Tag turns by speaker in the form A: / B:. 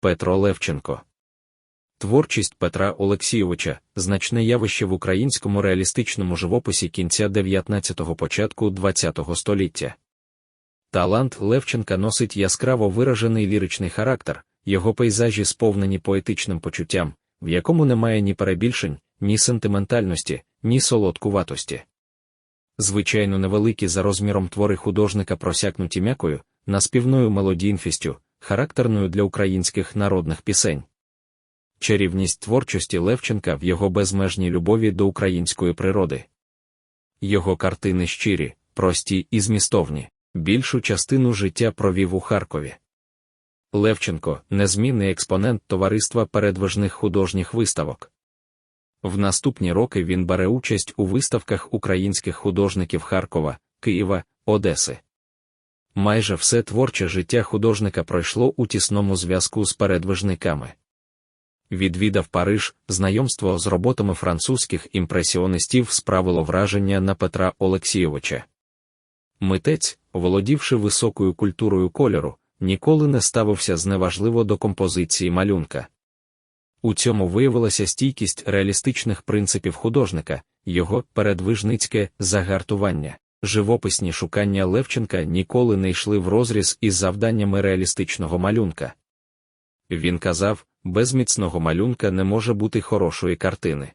A: Петро Левченко. Творчість Петра Олексійовича значне явище в українському реалістичному живописі кінця 19-го початку 20-го століття. Талант Левченка носить яскраво виражений ліричний характер, його пейзажі сповнені поетичним почуттям, в якому немає ні перебільшень, ні сентиментальності, ні солодкуватості. Звичайно, невеликі за розміром твори художника просякнуті м'якою, наспівною мелодійнфістю, характерною для українських народних пісень. Чарівність творчості Левченка в його безмежній любові до української природи. Його картини щирі, прості і змістовні, більшу частину життя провів у Харкові. Левченко незмінний експонент товариства передвижних художніх виставок. В наступні роки він бере участь у виставках українських художників Харкова, Києва, Одеси. Майже все творче життя художника пройшло у тісному зв'язку з передвижниками. Відвідав Париж, знайомство з роботами французьких імпресіоністів справило враження на Петра Олексійовича. Митець, володівши високою культурою кольору, ніколи не ставився зневажливо до композиції малюнка. У цьому виявилася стійкість реалістичних принципів художника, його передвижницьке загартування. Живописні шукання Левченка ніколи не йшли в розріз із завданнями реалістичного малюнка. Він казав, без міцного малюнка не може бути хорошої картини.